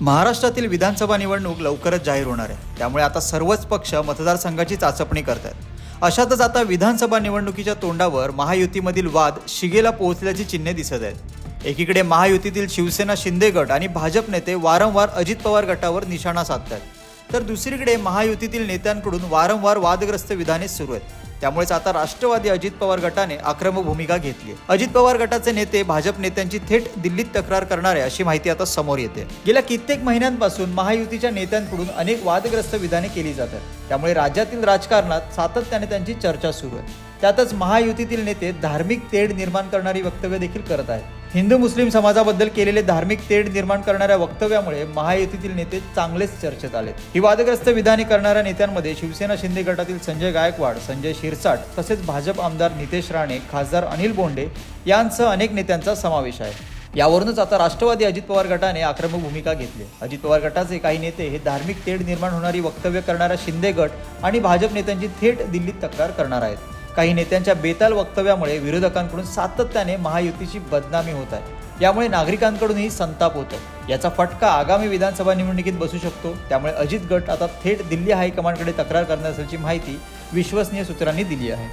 महाराष्ट्रातील विधानसभा निवडणूक लवकरच जाहीर होणार आहे. त्यामुळे आता सर्वच पक्ष मतदारसंघाची चाचपणी करत आहेत अशातच आता विधानसभा निवडणुकीच्या तोंडावर महायुतीमधील वाद शिगेला पोहोचल्याची चिन्हे दिसत आहेत. एकीकडे महायुतीतील शिवसेना शिंदे गट आणि भाजप नेते वारंवार अजित पवार गटावर निशाणा साधतात तर दुसरीकडे महायुतीतील नेत्यांकडून वारंवार वादग्रस्त विधाने सुरू आहेत. त्यामुळेच आता राष्ट्रवादी अजित पवार गटाने आक्रमक भूमिका घेतली अजित पवार गटाचे नेते भाजप नेत्यांची थेट दिल्लीत तक्रार करणारे अशी माहिती आता समोर येते. गेल्या कित्येक महिन्यांपासून महायुतीच्या नेत्यांकडून अनेक वादग्रस्त विधाने केली जातात. त्यामुळे राज्यातील राजकारणात सातत्याने त्यांची चर्चा सुरू आहे. त्यातच महायुतीतील नेते धार्मिक तेढ निर्माण करणारी वक्तव्य देखील करत आहेत. हिंदू मुस्लिम समाजाबद्दल केलेले धार्मिक तेढ निर्माण करणाऱ्या वक्तव्यामुळे महायुतीतील नेते चांगलेच चर्चेत आले ही वादग्रस्त विधाने करणाऱ्या नेत्यांमध्ये शिवसेना शिंदे गटातील संजय गायकवाड संजय शिरसाट तसेच भाजप आमदार नितेश राणे खासदार अनिल बोंडे यांसह अनेक नेत्यांचा समावेश आहे. यावरूनच आता राष्ट्रवादी अजित पवार गटाने आक्रमक भूमिका घेतली अजित पवार गटाचे काही नेते हे धार्मिक तेढ निर्माण होणारी वक्तव्य करणाऱ्या शिंदे गट आणि भाजप नेत्यांची थेट दिल्लीत तक्रार करणार आहेत. काही नेत्यांच्या बेताल वक्तव्यामुळे विरोधकांकडून सातत्याने महायुतीची बदनामी होत आहे. यामुळे नागरिकांकडूनही संताप होतो याचा फटका आगामी विधानसभा निवडणुकीत बसू शकतो. त्यामुळे अजित गट आता थेट दिल्ली हायकमांडकडे तक्रार करणार असल्याची माहिती विश्वसनीय सूत्रांनी दिली आहे.